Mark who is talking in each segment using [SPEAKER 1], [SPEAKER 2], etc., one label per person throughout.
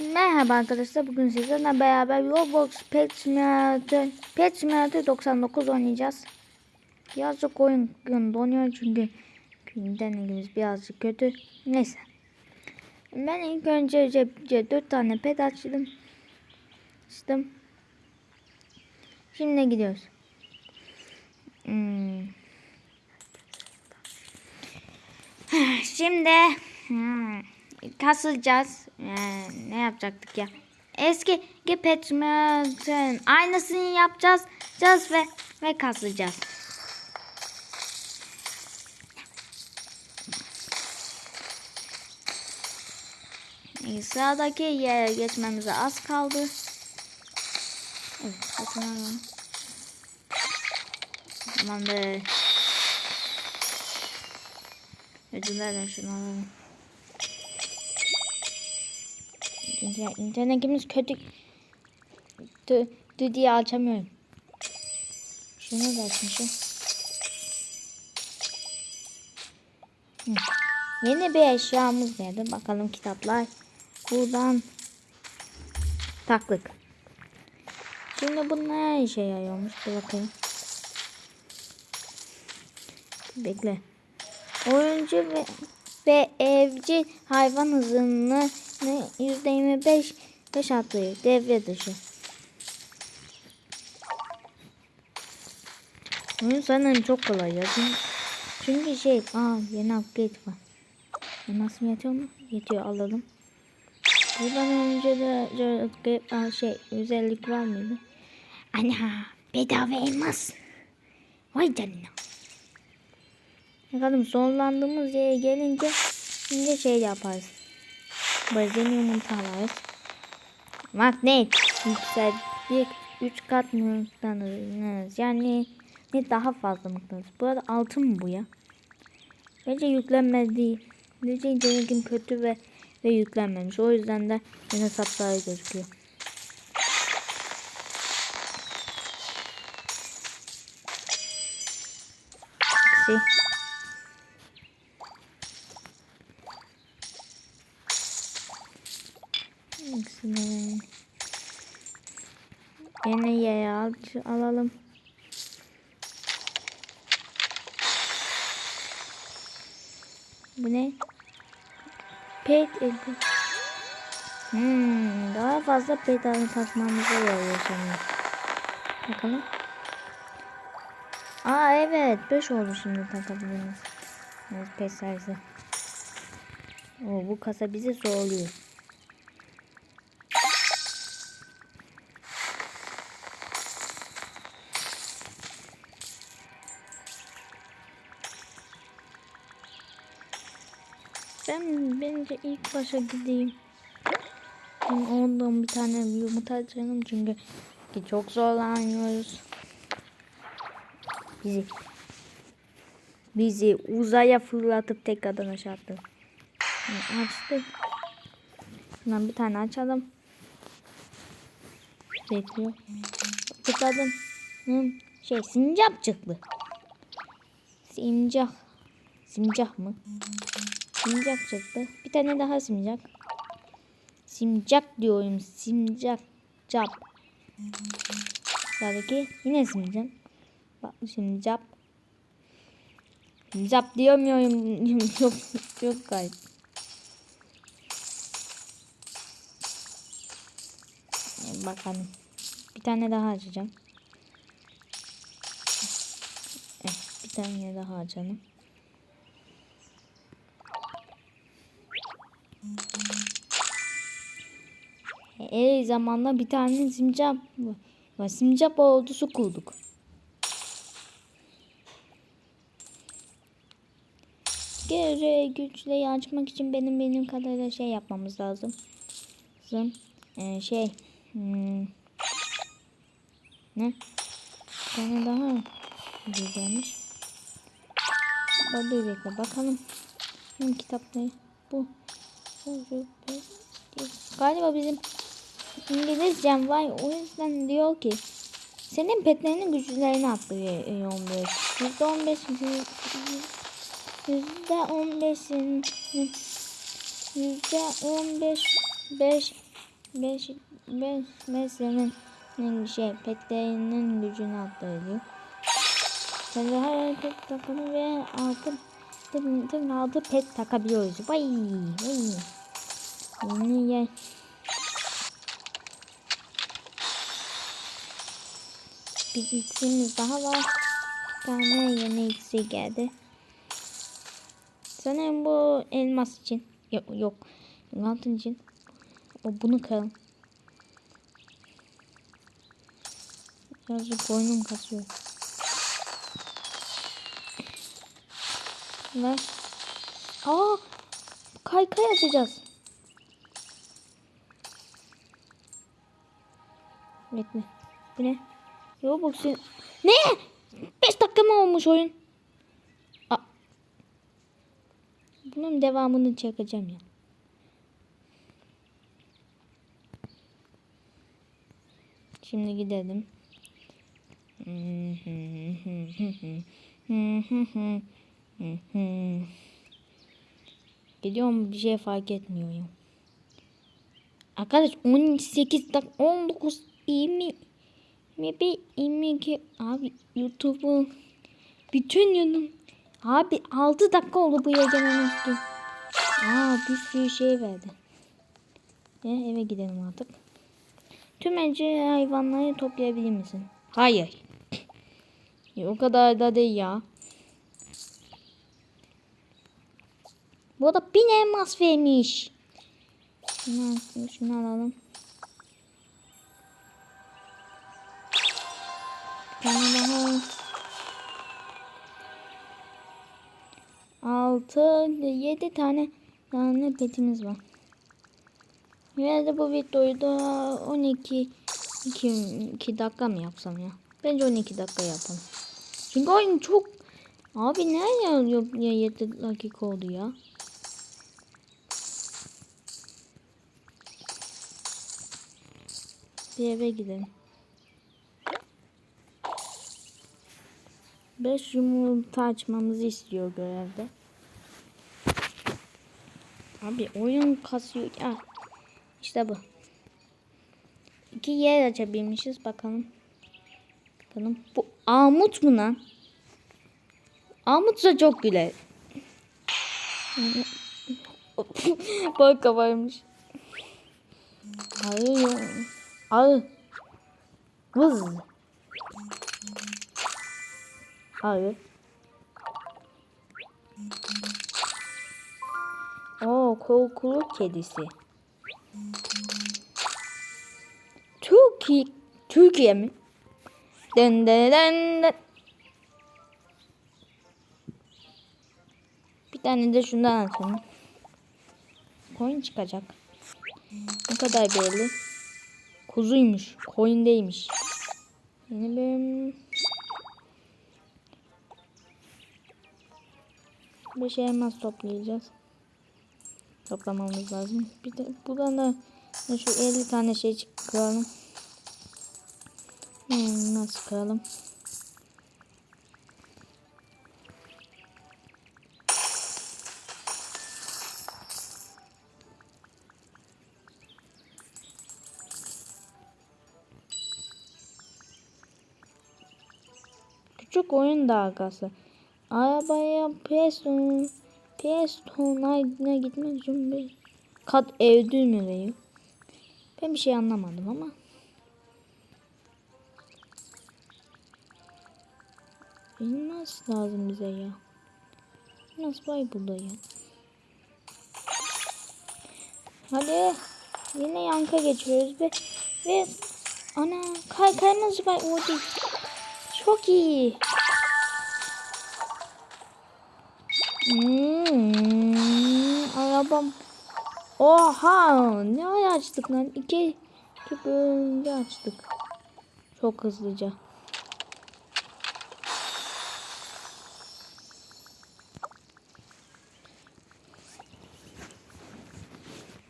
[SPEAKER 1] Merhaba arkadaşlar. Bugün sizlerle beraber Roblox Pet Simulator, Pet Simulator 99 oynayacağız. Birazcık oyun donuyor çünkü internetimiz birazcık kötü. Neyse. Ben ilk önce cepçe 4 tane pet açtım. Açtım. Şimdi gidiyoruz. Hmm. Şimdi hmm, kasılacağız. Ee, ne yapacaktık ya? Eski Petmer'ın aynısını yapacağız. Yapacağız ve ve kasılacağız. Ee, Sıradaki yere geçmemize az kaldı. Evet, kaçınalım. Tamamdır. Ödüllerle şunu alalım. İnternet, internetimiz kötü. Dü, dü diye açamıyorum. Şunu da açmışım. Hı. Yeni bir eşyamız geldi. Bakalım kitaplar. Buradan taklık. Şimdi bu ne işe yarıyormuş? Bir bakayım. Bekle. Oyuncu ve, ve evcil hayvan hızını yirmi beş beş artıyor. Devre dışı. Oyun sanırım çok kolay ya. Çünkü, şey, aa yeni upgrade var. Nasıl yetiyor mu? Yetiyor alalım. Buradan önce de, aa, şey özellik var mıydı? Ana bedava elmas. Vay canına. Bakalım sonlandığımız yere gelince şimdi şey yaparız. Bazen yumurtalar. Magnet yükseldik 3 kat mıknatıs. Yani ne daha fazla mıknatıs. Bu arada altın mı bu ya? Bence yüklenmedi. Bence internetim kötü ve ve yüklenmemiş. O yüzden de yine sapsarı gözüküyor. Eksi. Yine al, alalım. Bu ne? Pet edi. Hmm, daha fazla pet alıp takmamıza yarıyor sanırım. Bakalım. Aa evet 5 oldu şimdi takabiliriz. Evet pet sayısı. Oo, bu kasa bizi zorluyor. Bence ilk başa gideyim. Ben ondan bir tane yumurta açalım çünkü ki çok zorlanıyoruz. Bizi bizi uzaya fırlatıp tekrardan aşağı attı. Yani açtık. Şundan bir tane açalım. Bekliyor. Tıkladım. Hı, şey sincap çıktı. Sincap. Sincap mı? Simcak çıktı. Bir tane daha simcak. Simcak diyorum. Simcak. Cap. Sıradaki yine simcak. Bak şimdi cap. Cap diyemiyorum. yok yok gayet. Bakalım. Bir tane daha açacağım. Evet, bir tane daha açalım. E zamanla bir tane simcap var. Simcap ordusu kurduk. Geri güçleri açmak için benim benim kadarıyla şey yapmamız lazım. Lazım. Ee, şey. Hmm. Ne? Tane daha güzelmiş. Dur bekle bakalım. Benim kitapları bu. Galiba bizim İngilizcem var o yüzden diyor ki senin petlerinin güçlerini atlıyor Yüzde on beş Yüzde on beşin yüzde on beş beş beş beş mesleğinin şey petlerinin gücünü arttırıyor. Şimdi her pet takımı ve altı tüm, tüm altı pet takabiliyoruz. Vay vay. Yeni yer. Bir iksimiz daha var. Bir tane yeni iksir geldi. Sanırım bu elmas için. Yok yok. Altın için. Bunu kıralım. Birazcık boynum kasıyor. Ve Aa! Kaykay atacağız. Bekle. Bu ne? Roblox'un... Ne? 5 dakika mı olmuş oyun? Aa. Bunun devamını çekeceğim ya. Şimdi gidelim. Gidiyorum bir şey fark etmiyor ya. Arkadaş 18 dak 19 20 21 22 abi YouTube'un bütün yanım abi 6 dakika oldu bu yayının Aa bir sürü şey verdi. E, eve gidelim artık. Tüm evcil hayvanları toplayabilir misin? Hayır. o kadar da değil ya. Bu da bin elmas vermiş. Şunu, şunu alalım. Daha. Altı, yedi tane tane petimiz var. Herhalde bu videoyu da 12 2, 2 dakika mı yapsam ya? Bence 12 dakika yapalım. Çünkü oyun çok Abi ne ya, ya 7 dakika oldu ya. Bir eve gidelim. 5 yumurta açmamızı istiyor görevde. Abi oyun kasıyor ya. İşte bu. İki yer açabilmişiz bakalım. Bakalım. Bu Amut mu lan? Amut da çok güler. Bak kabarmış. Hayır. Al. Vız. Hayır. Oo kokulu kedisi. Türkiye, Türkiye mi? Den den den den. Bir tane de şundan atalım. Coin çıkacak. Ne kadar belli. Kuzuymuş. Coin değilmiş. Yeni bölüm. 5 elmas toplayacağız. Toplamamız lazım. Bir de buradan da şu 50 tane şey çıkaralım. Hmm, nasıl kıralım? Küçük oyun dalgası. Arabaya Preston Preston'a gitmek için bir kat mi veriyor? Ben bir şey anlamadım ama. Elmas lazım bize ya. Elmas var burada ya. Hadi. Yine yanka geçiyoruz ve ve ana kay kaymaz var orada. Çok iyi. Arabam. Oha ne ara açtık lan? İki, iki bölümde açtık. Çok hızlıca.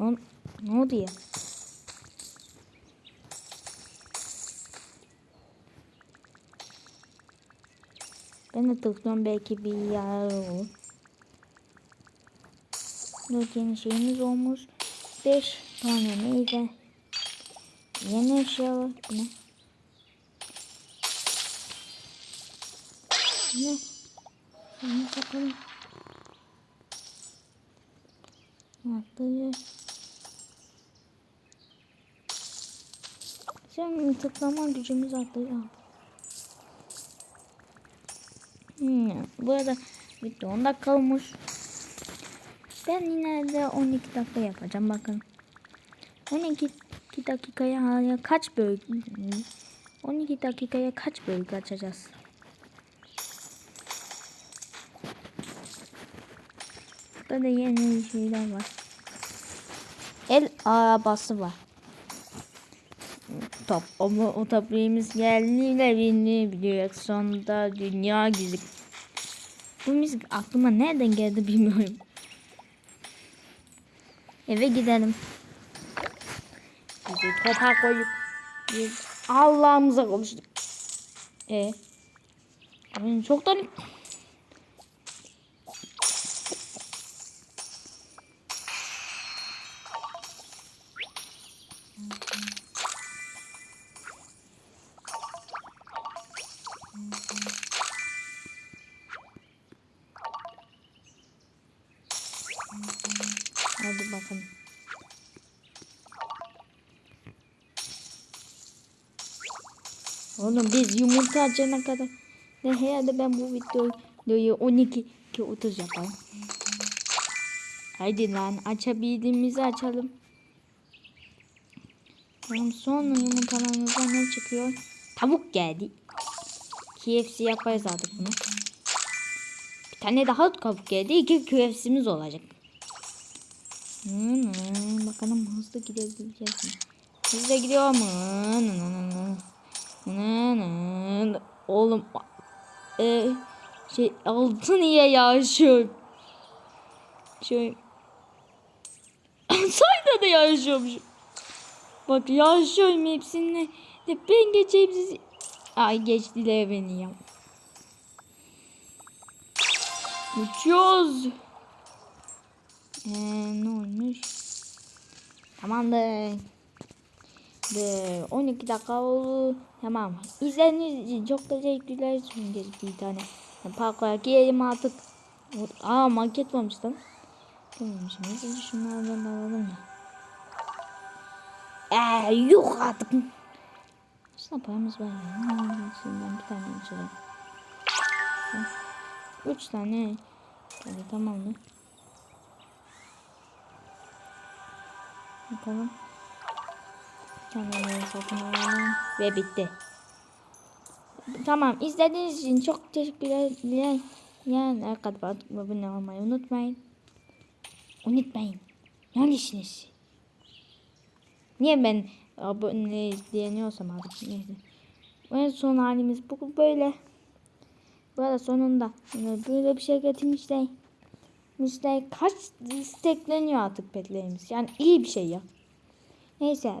[SPEAKER 1] Lan ne oldu ya? Ben de tıklıyorum belki bir yer olur. Dört yeni şeyimiz olmuş. Beş tane meyve. Yeni eşyalar. Ne? Ne? Bunu takalım. Atlayı. Şimdi tıklama gücümüz. Al. Hmm, bu arada video 10 dakika olmuş. Ben yine de 12 dakika yapacağım bakın. 12 dakikaya kaç bölge 12 dakikaya kaç bölge açacağız? Burada da yeni şeyler var. El arabası var. Top ama o toprağımız geldiğiyle birini. Sonunda dünya güzel. Bu müzik aklıma nereden geldi bilmiyorum. Eve gidelim. Bizi topa koyup Allah'ımıza konuştuk. E. Ben çoktan Oğlum biz yumurta açana kadar ne herhalde ben bu videoyu 12 ki 30 yapayım. Haydi lan açabildiğimizi açalım. Tamam sonra yumurtalarımızdan ne çıkıyor? Tavuk geldi. KFC yaparız artık bunu. Bir tane daha tavuk geldi. İki KFC'miz olacak. Bakalım hızlı gidebileceğiz mi? Hızlı gidiyor mu? Oğlum e, şey altı niye yağışıyor? Şey sayda da yağışıyormuş. Bak yağışıyorum hepsini. De ben geçeyim sizi. Ay geçtiler beni ya. Uçuyoruz. Ee, ne olmuş? Tamamdır. De 12 dakika oldu. Tamam. İzlediğiniz için çok teşekkürler. Şimdi bir tane parklara girelim artık. Aa market varmış lan. Görmemişim. Neyse şunlardan da alalım da. Eee yok artık. Aslında paramız var ya. Şundan bir tane açalım. Üç tane. Hadi tamamdır. Bakalım. Tamam satın alalım. Ve bitti. Tamam izlediğiniz için çok teşekkürler. Yani arkadaşlar abone olmayı unutmayın. Unutmayın. Yanlışsınız. Niye ben abone izleyeniyorsam artık neyse. En son halimiz bu böyle. Bu arada sonunda böyle bir şey getirmişler. İşte kaç istekleniyor artık petlerimiz. Yani iyi bir şey ya. Neyse